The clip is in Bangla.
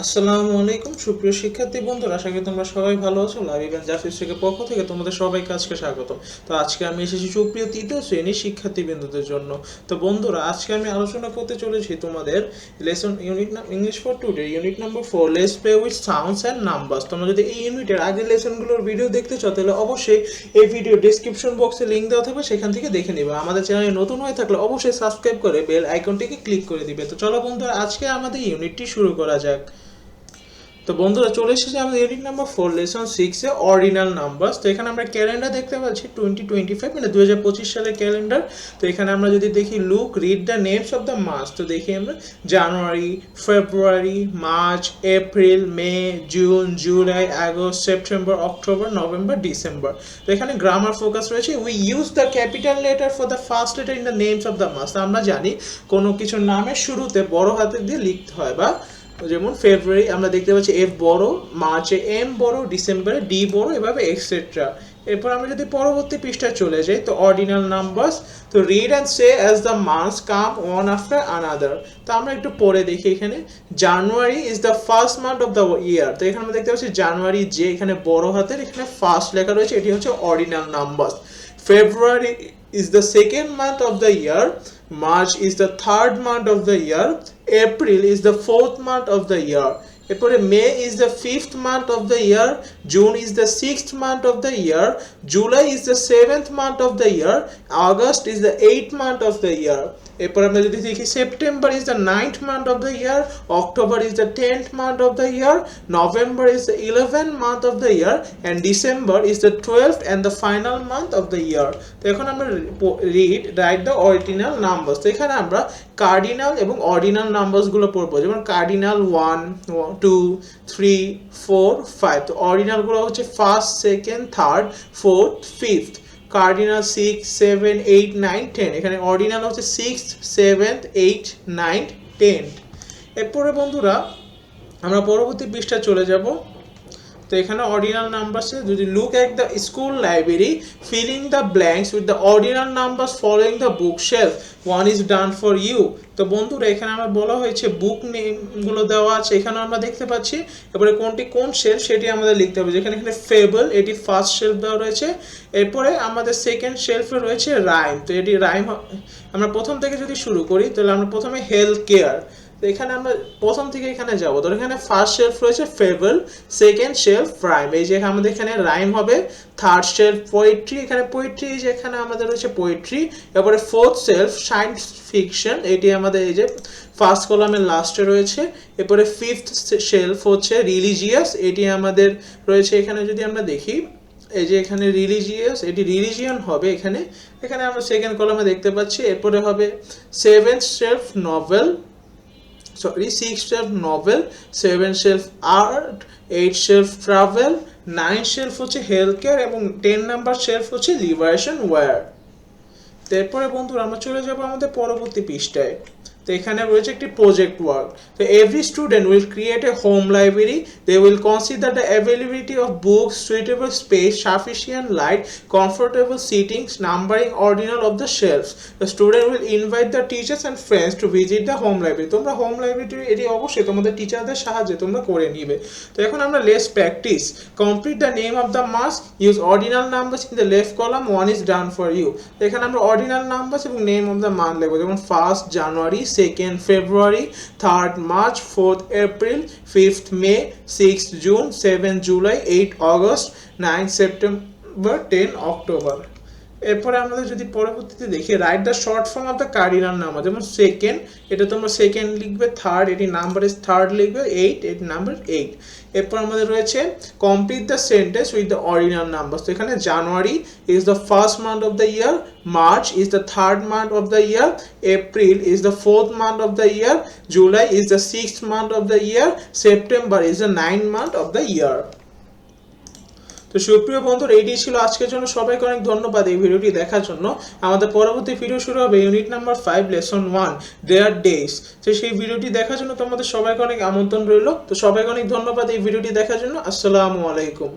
আসসালামু আলাইকুম, সুপ্রিয় শিক্ষার্থী বন্ধুরা, আশা করি তোমরা সবাই ভালো আছো। ইভেন্ট জাফিস থেকে পক্ষ থেকে তোমাদের সবাইকে আজকে স্বাগত। তো আজকে আমি এসেছি সুপ্রিয় তৃতীয় শ্রেণির শিক্ষার্থী বিন্দুদের জন্য। তো বন্ধুরা, আজকে আমি আলোচনা করতে চলেছি তোমাদের lesson unit English for today unit number four let's play with sounds and numbers তোমরা যদি এই ইউনিটের আগের লেসনগুলোর ভিডিও দেখতে চাও, তাহলে অবশ্যই এই ভিডিও ডিসক্রিপশন বক্সে লিঙ্ক দেওয়া থাকবে, সেখান থেকে দেখে নেবে। আমাদের চ্যানেলে নতুন হয়ে থাকলে অবশ্যই সাবস্ক্রাইব করে বেল আইকনটিকে ক্লিক করে দিবে। তো চলো বন্ধুরা, আজকে আমাদের ইউনিটটি শুরু করা যাক। তো বন্ধুরা চলে এসেছে আমাদের ইউনিট নাম্বার ফোর লেসন সিক্সে অর্ডিনাল নাম্বার তো এখানে আমরা ক্যালেন্ডার দেখতে পাচ্ছি টোয়েন্টি টোয়েন্টি ফাইভ মানে দু হাজার পঁচিশ সালের ক্যালেন্ডার তো এখানে আমরা যদি দেখি look read the names of the months তো দেখি আমরা January February March April May June July August September October November December তো এখানে গ্রামার ফোকাস রয়েছে। We use the capital letter for the first letter in the names of the months আমরা জানি কোনো কিছু নামের শুরুতে বড় হাতে দিয়ে লিখতে হয় বা যেমন ফেব্রুয়ারি আমরা দেখতে পাচ্ছি এফ বড় মার্চে এম বড় ডিসেম্বরে ডি বড়, এভাবে এক্সেট্রা এরপর আমরা যদি পরবর্তী পৃষ্ঠায় চলে যাই, তো অর্ডিনাল নাম্বারস তো read and say as the months come one after another তো আমরা একটু পরে দেখি এখানে January is the first month of the year তো এখানে আমরা দেখতে পাচ্ছি জানুয়ারি যে এখানে বড় হাতের, এখানে ফার্স্ট লেখা রয়েছে, এটি হচ্ছে ordinal numbers February is the second month of the year March is the third month of the year april is the fourth month of the year. এরপরে May is the fifth month of the year June is the sixth month of the year July is the seventh month of the year August is the eight month of the year এরপর আমরা যদি দেখি September is the ninth month of the year October is the tenth month of the year November is the eleven month of the year and December is the twelve and the final month of the year তো এখন আমরা read write the original numbers তো এখানে আমরা কার্ডিনাল এবং অর্ডিনাল নাম্বারসগুলো পড়ব, যেমন cardinal one two three four five তো অর্ডিনালগুলো হচ্ছে first second third fourth fifth cardinal six seven eight nine ten এখানে অর্ডিনাল হচ্ছে six seventh eight nine ten এরপরে বন্ধুরা, আমরা পরবর্তী পৃষ্ঠায় চলে যাব। তো এখানে অর্ডিনাল নাম্বারসে যদি look at the school library filling the blanks with the ordinal numbers following the book shelf one is done for you তো বন্ধুরা, এখানে আমার বলা হয়েছে বুক নেমগুলো দেওয়া আছে। এখানে আমরা দেখতে পাচ্ছি এবারে কোনটি কোন শেলফ সেটি আমাদের লিখতে হবে। যেখানে এখানে ফেবল এটি ফার্স্ট শেলফ দেওয়া রয়েছে। এরপরে আমাদের সেকেন্ড শেলফে রয়েছে রাইম তো এটি রাইম আমরা প্রথম থেকে যদি শুরু করি, তাহলে আমরা প্রথমে হেলথ কেয়ার এখানে আমরা প্রথম থেকে এখানে যাব। ধর এখানে ফার্স্ট শেলফ রয়েছে ফেবল সেকেন্ড শেলফ রাইম এই যে আমাদের এখানে রাইম হবে থার্ড শেলফ পোয়েট্রি এখানে পোয়েট্রি এই যে এখানে আমাদের রয়েছে পোয়েট্রি এরপরে ফোর্থ শেলফ সায়েন্স ফিকশন এটি আমাদের এই যে ফার্স্ট কলামের লাস্টে রয়েছে। এরপরে ফিফথ শেলফ হচ্ছে রিলিজিয়াস এটি আমাদের রয়েছে এখানে যদি আমরা দেখি, এই যে এখানে রিলিজিয়াস এটি রিলিজিয়ন হবে এখানে। এখানে আমরা সেকেন্ড কলামে দেখতে পাচ্ছি। এরপরে হবে seventh shelf novel sorry six shelf novel seven shelf art eight shelf travel nine shelf হচ্ছে হেলথ কেয়ার এবং টেন নাম্বার শেলফ হচ্ছে লিবারেশন ওয়্যার তারপরে বন্ধুরা, আমরা চলে যাব আমাদের পরবর্তী পৃষ্ঠায়। তো এখানে রয়েছে একটি প্রজেক্ট ওয়ার্ক তো every student will create a home library they will consider the availability of books suitable space sufficient light comfortable sittings numbering ordinal of the shelves the student will invite the teachers and friends to visit the home library তোমরা হোম লাইব্রেরি এটি অবশ্যই তোমাদের টিচারদের সাহায্যে তোমরা করে নিবে। তো এখন আমরা let's practice complete the name of the months use ordinal numbers in the left column one is done for you এখানে আমরা অর্ডিনাল নাম্বারস এবং নেম অফ দ্য মান্থ লিখব। যেমন first January 2nd February, 3rd March, 4th April, 5th May, 6th June, 7th July, 8th August, 9th September, 10th October. এরপরে আমাদের যদি পরবর্তীতে দেখি write the short form of the cardinal number যেমন সেকেন্ড এটা তোমরা সেকেন্ড লিখবে থার্ড এটি নাম্বার ইজ থার্ড লিখবে এইট এটি নাম্বার এইট এরপর আমাদের রয়েছে complete the sentence with the original number তো এখানে January is the first month of the year March is the third month of the year April is the fourth month of the year July is the sixth month of the year September is the nine month of the year তো সুপ্রিয় বন্ধুরা এইটি ছিল আজকের জন্য। সবাইকে অনেক ধন্যবাদ এই ভিডিওটি দেখার জন্য। আমাদের পরবর্তী ভিডিও শুরু হবে unit number five lesson one their days তো সেই ভিডিওটি দেখার জন্য তোমাদের সবাইকে অনেক আমন্ত্রণ রইল। তো সবাইকে অনেক ধন্যবাদ এই ভিডিওটি দেখার জন্য। আসসালামু আলাইকুম।